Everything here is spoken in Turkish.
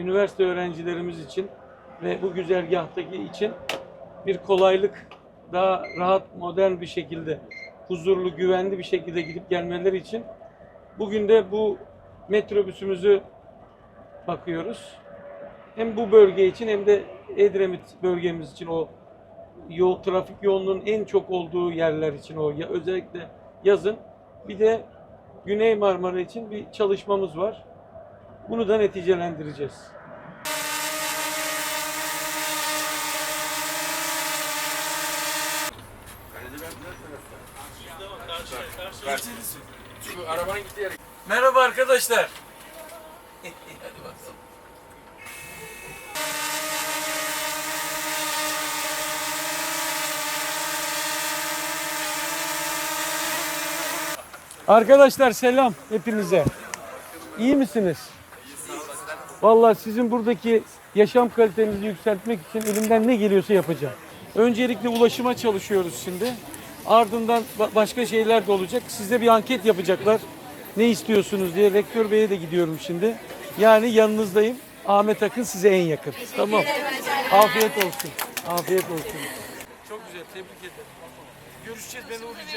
üniversite öğrencilerimiz için ve bu güzergahtaki için bir kolaylık, daha rahat, modern bir şekilde, huzurlu, güvenli bir şekilde gidip gelmeleri için bugün de bu metrobüsümüzü bakıyoruz. Hem bu bölge için hem de Edremit bölgemiz için o yol trafik yoğunluğunun en çok olduğu yerler için o ya, özellikle yazın bir de Güney Marmara için bir çalışmamız var. Bunu da neticelendireceğiz. Şu arabanın gittiği yere. Merhaba arkadaşlar. Arkadaşlar selam hepinize. İyi misiniz? Vallahi sizin buradaki yaşam kalitenizi yükseltmek için elimden ne geliyorsa yapacağım. Öncelikle ulaşıma çalışıyoruz şimdi. Ardından ba- başka şeyler de olacak. Size bir anket yapacaklar. Ne istiyorsunuz diye. Rektör Bey'e de gidiyorum şimdi. Yani yanınızdayım. Ahmet Akın size en yakın. Tamam. Afiyet olsun. Afiyet olsun. Çok güzel. Tebrik ederim. Görüşeceğiz. Ben uğrayacağım.